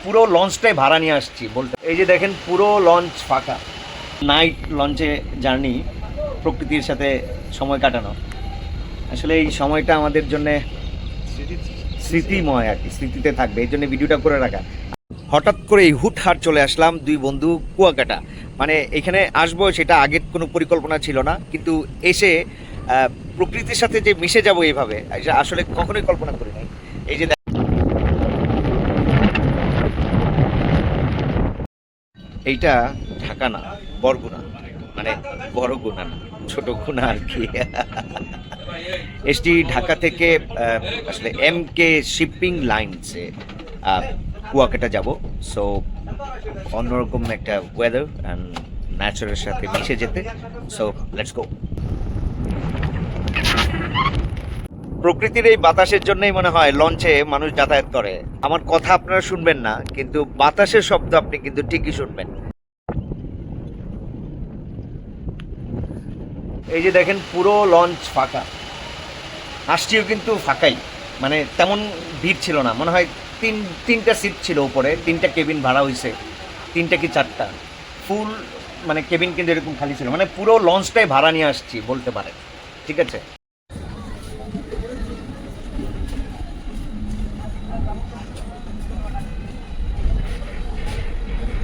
পুরো লঞ্চটাই ভাড়া নিয়ে আসছি বলতে। এই যে দেখেন পুরো লঞ্চ ফাঁকা। নাইট লঞ্চে জার্নি প্রকৃতির সাথে সময় কাটানো। আসলে এই সময়টা আমাদের জন্য স্মৃতিময় আর কি, স্মৃতিতে থাকবে। এই জন্য ভিডিওটা করে রাখা। হঠাৎ করে এই হুটহাট চলে আসলাম দুই বন্ধু কুয়াকাটা। মানে এখানে আসব সেটা আগের কোনো পরিকল্পনা ছিল না, কিন্তু এসে প্রকৃতির সাথে যে মিশে যাব এইভাবে আসলে কখনোই কল্পনা করি নাই এই যে এইটা ঢাকা না বরগুনা মানে বড় গুণা না, ছোট গুণা আর কি। এসটি ঢাকা থেকে আসলে এম কে শিপিং লাইনসে কুয়াকাটা যাব। সো, অন্যরকম একটা ওয়েদার অ্যান্ড ন্যাচারের সাথে মিশে যেতে। সো লেটস গো প্রকৃতির এই বাতাসের জন্যই মনে হয় লঞ্চে মানুষ যাতায়াত করে। আমার কথা আপনারা শুনবেন না, কিন্তু বাতাসের শব্দ আপনি কিন্তু ঠিকই শুনবেন। এই যে দেখেন পুরো লঞ্চ ফাঁকা। আসছিও কিন্তু ফাঁকাই। মানে তেমন ভিড় ছিল না। মনে হয় তিন, তিনটা সিট ছিল উপরে, তিনটা কেবিন ভাড়া হয়েছে তিনটা কি চারটা। ফুল মানে কেবিন কিন্তু এরকম খালি ছিল। মানে পুরো লঞ্চটাই ভাড়া নিয়ে আসছি বলতে পারে ঠিক আছে?